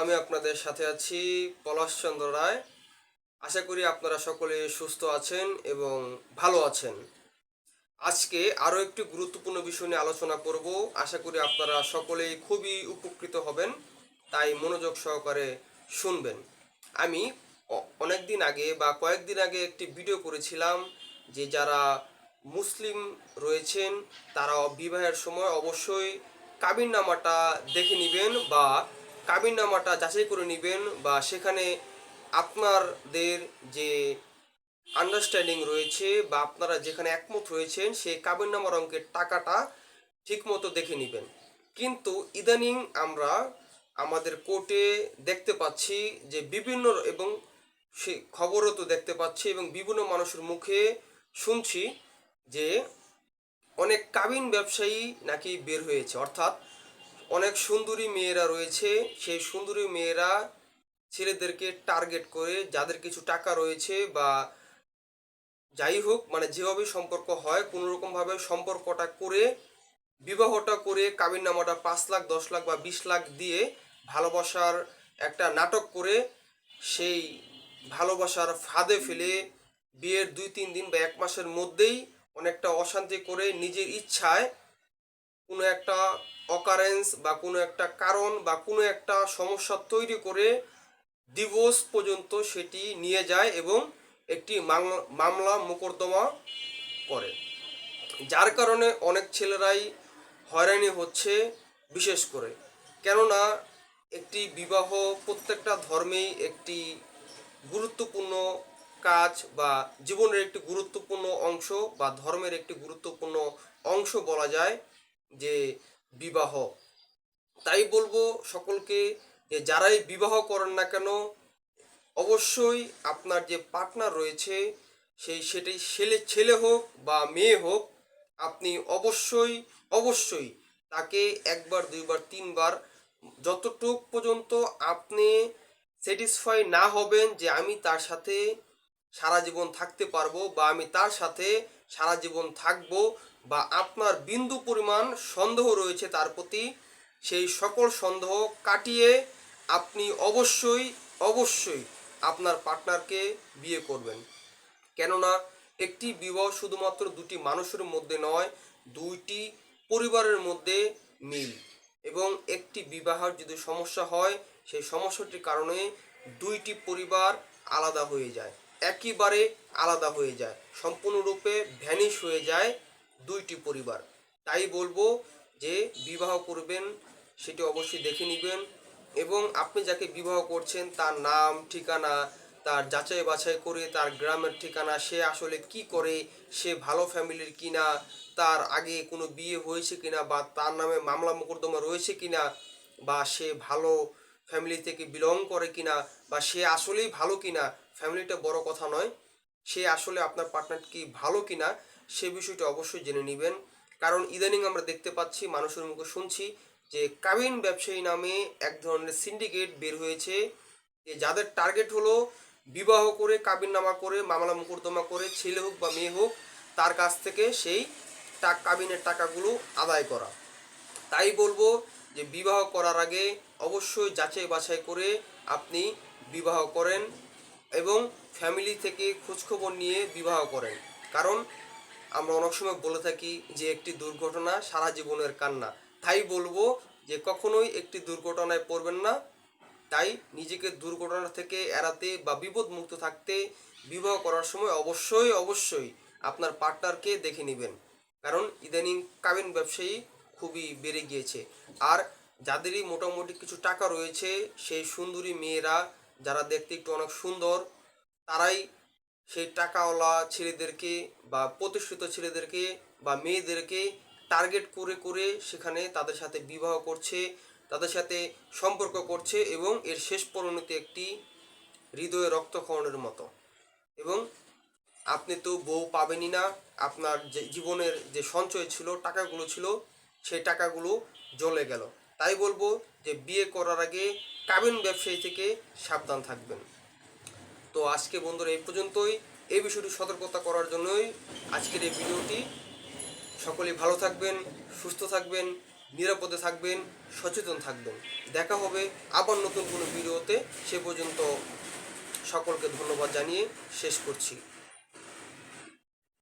আমি আপনাদের সাথে আছি পলাশচন্দ্র রায়। আশা করি আপনারা সকলে সুস্থ আছেন এবং ভালো আছেন। আজকে আরও একটি গুরুত্বপূর্ণ বিষয় নিয়ে আলোচনা করব। আশা করি আপনারা সকলেই খুবই উপকৃত হবেন, তাই মনোযোগ সহকারে শুনবেন। আমি অনেক দিন আগে বা কয়েকদিন আগে একটি ভিডিও করেছিলাম যে যারা মুসলিম রয়েছেন, তারা বিবাহের সময় অবশ্যই কাবিননামাটা দেখে নেবেন বা কাবিননামাটা যাচাই করে নেবেন বা সেখানে আপনাদের যে আন্ডারস্ট্যান্ডিং রয়েছে বা আপনারা যেখানে একমত রয়েছেন, সেই কাবিননামার অঙ্কের টাকাটা ঠিকমতো দেখে নেবেন। কিন্তু ইদানিং আমরা আমাদের কোর্টে দেখতে পাচ্ছি যে বিভিন্ন এবং সে খবরও তো দেখতে পাচ্ছি এবং বিভিন্ন মানুষের মুখে শুনছি যে অনেক কাবিন ব্যবসায়ী নাকি বের হয়েছে। অর্থাৎ অনেক সুন্দরী মেয়েরা রয়েছে। সেই সুন্দরী মেয়েরা ছেলেদেরকে টার্গেট করে যাদের কিছু টাকা রয়েছে বা যাই হোক মানে যেভাবে সম্পর্ক হয় কোনো রকমভাবে সম্পর্কটা করে, বিবাহটা করে কাবিননামাটা পাঁচ লাখ, দশ লাখ বা বিশ লাখ দিয়ে ভালোবাসার একটা নাটক করে সেই ভালোবাসার ফাঁদে ফেলে বিয়ের দুই, তিন দিন বা এক মাসের মধ্যেই অনেকটা অশান্তি করে নিজের ইচ্ছায় কোনো একটা অকারেন্স বা কোনো একটা কারণ বা কোনো একটা সমস্যা তৈরি করে ডিভোর্স পর্যন্ত সেটি নিয়ে যায় এবং একটি মামলা মোকদ্দমা করে। যার কারণে অনেক ছেলেরাই হয়রানি হচ্ছে বিশেষ করে। কেননা একটি বিবাহ প্রত্যেকটা ধর্মেই একটি গুরুত্বপূর্ণ কাজ বা জীবনের একটি গুরুত্বপূর্ণ অংশ বা ধর্মের একটি গুরুত্বপূর্ণ অংশ বলা যায়। যে বিবাহ, তাই বলব সকলকে যে যারাই বিবাহ করেন না কেন, অবশ্যই আপনার যে পার্টনার রয়েছে, সেই সেটাই ছেলে ছেলে হোক বা মেয়ে হোক, আপনি অবশ্যই অবশ্যই তাকে একবার, দুইবার, তিনবার যতটুক পর্যন্ত আপনি স্যাটিসফাই না হবেন যে আমি তার সাথে সারা জীবন থাকতে পারব বা আমি তার সাথে সারা জীবন থাকব বা আপনার বিন্দু পরিমাণ সন্দেহ রয়েছে তার প্রতি, সেই সকল সন্দেহ কাটিয়ে আপনি অবশ্যই অবশ্যই আপনার পার্টনারকে বিয়ে করবেন। কেননা একটি বিবাহ শুধুমাত্র দুটি মানুষের মধ্যে নয়, দুইটি পরিবারের মধ্যে মিল। এবং একটি বিবাহের যদি সমস্যা হয়, সেই সমস্যাটির কারণে দুইটি পরিবার আলাদা হয়ে যায়। একেবারে আলাদা হয়ে যায়। সম্পূর্ণরূপে ভ্যানিশ হয়ে যায় দুইটি পরিবার। তাই বলব যে বিবাহ করবেন, সেটি অবশ্যই দেখে নেবেন এবং আপনি যাকে বিবাহ করছেন, তার নাম, ঠিকানা, তার যাচাই বাছাই করে তার গ্রামের ঠিকানা, সে আসলে কি করে, সে ভালো ফ্যামিলির কিনা, তার আগে কোনো বিয়ে হয়েছে কিনা বা তার নামে মামলা মোকদ্দমা রয়েছে কিনা, বা সে ভালো ফ্যামিলি থেকে বিলং করে কিনা, বা সে আসলেই ভালো কিনা ফ্যামিলিটা বড় কথা নয়। সে আসলে আপনার পার্টনার কি ভালো কিনা, সে বিষয়টা অবশ্যই জেনে নেবেন। কারণ ইদানিং আমরা দেখতে পাচ্ছি, মানুষের মুখে শুনছি যে কাবিন ব্যবসায়ী নামে এক ধরনের সিন্ডিকেট বের হয়েছে। যে যাদের টার্গেট হলো বিবাহ করে কাবিন নামা করে, মামলা মোকদ্দমা করে, ছেলে হোক বা মেয়ে হোক, তার কাছ থেকে সেই কাবিনের টাকাগুলো আদায় করা। তাই বলব যে বিবাহ করার আগে অবশ্যই যাচাই বাছাই করে আপনি বিবাহ করেন। এবং ফ্যামিলি থেকে খোঁজখবর নিয়ে বিবাহ করেন। কারণ আমরা অনেক সময় বলে থাকি যে, একটি দুর্ঘটনা সারা জীবনের কান্না। তাই বলব যে, কখনোই একটি দুর্ঘটনায় পড়বেন না। তাই নিজেকে দুর্ঘটনা থেকে এড়াতে বা বিপদ মুক্ত থাকতে বিবাহ করার সময় অবশ্যই অবশ্যই আপনার পার্টনারকে দেখে নেবেন। কারণ ইদানিং কাবিন ব্যবসায়ী খুবই বেড়ে গিয়েছে। আর যাদেরই মোটামুটি কিছু টাকা রয়েছে, সেই সুন্দরী মেয়েরা যারা দেখতে একটু অনেক সুন্দর, তারাই সেই টাকাওয়ালা ছেলেদেরকে বা প্রতিষ্ঠিত ছেলেদেরকে বা মেয়েদেরকে টার্গেট করে করে সেখানে তাদের সাথে বিবাহ করছে, তাদের সাথে সম্পর্ক করছে এবং এর শেষ পরিণতি একটি হৃদয়ে রক্তক্ষরণের মতো। এবং আপনি তো বউ পাবেনই না, আপনার যে জীবনের যে সঞ্চয় ছিল, টাকাগুলো ছিল, সেই টাকাগুলো জ্বলে গেল। তাই বলব যে বিয়ে করার আগে কাবিন ব্যবসায়ী থেকে সাবধান থাকবেন। তো আজকে বন্ধুরা এই পর্যন্তই। এই বিষয়টি সতর্কতা করার জন্যই আজকের এই ভিডিওটি। সকলেই ভালো থাকবেন, সুস্থ থাকবেন, নিরাপদে থাকবেন, সচেতন থাকবেন। দেখা হবে আবার নতুন কোনো ভিডিওতে। সে পর্যন্ত সকলকে ধন্যবাদ জানিয়ে শেষ করছি।